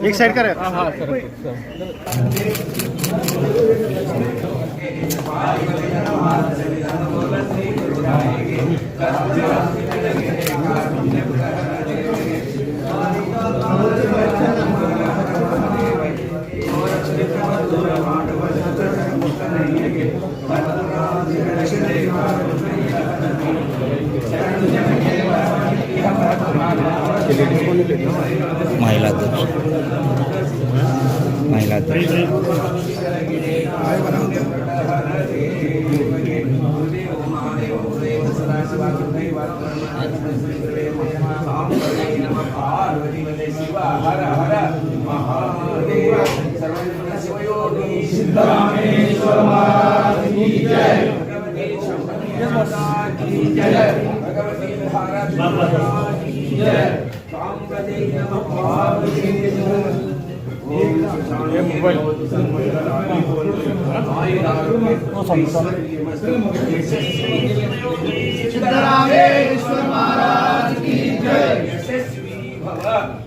एक साइड करा. महिला अध्यक्ष. महिला अध्यक्ष. यशस्वी भव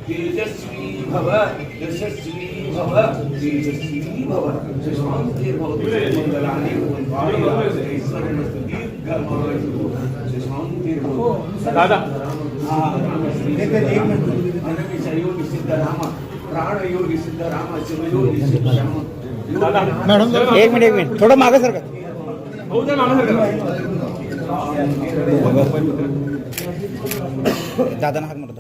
तेजस्वी भव यशस्वी भव तेजस्वी भव शांतिर्भवतु मंगलानि भवन्तु ऐश्वर्यमस्तु दीर्घमायुः भवतु दादा प्राणयोगी सिद्ध सिद्ध मॅडम एक मिनिट एक मिनिट. थोडं मागं सर दादा हाक मारतो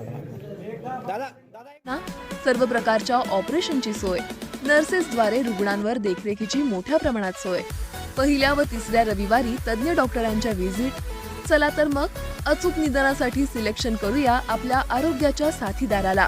दादा दादा सर्व प्रकारच्या ऑपरेशनची सोय. नर्सेसद्वारे रुग्णांवर देखरेखीची मोठ्या प्रमाणात सोय. पहिल्या व तिसऱ्या रविवारी तज्ज्ञ डॉक्टरांच्या व्हिजिट. चला तर मग अचूक निदानासाठी सिलेक्शन करूया आपल्या आरोग्याच्या साथीदाराला.